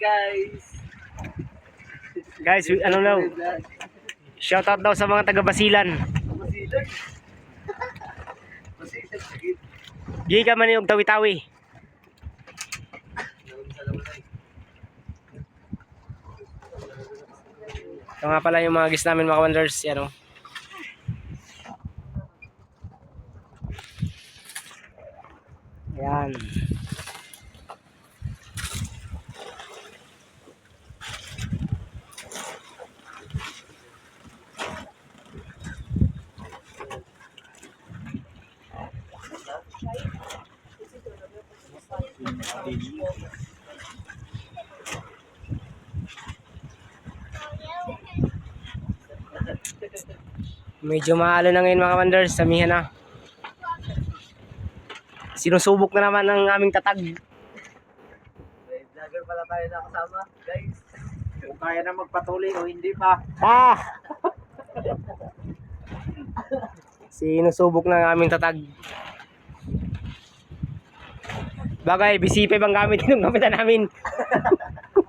guys. Guys, ano daw? Shoutout daw sa mga taga Basilan. Sige. Di ka man yung tawi-tawi. Ito nga pala yung mga gis namin mga wonders. Yan o. Yan. Medyo maalo na ngayon mga wonders. Samihan na. Sinusubok na naman ang aming tatag. May vlogger pala tayo nakasama, guys. Kung kaya na magpatuloy o hindi pa. Ah! Sinusubok na ang aming tatag. Bagay, bisipe bang gamit yung gamitan namin?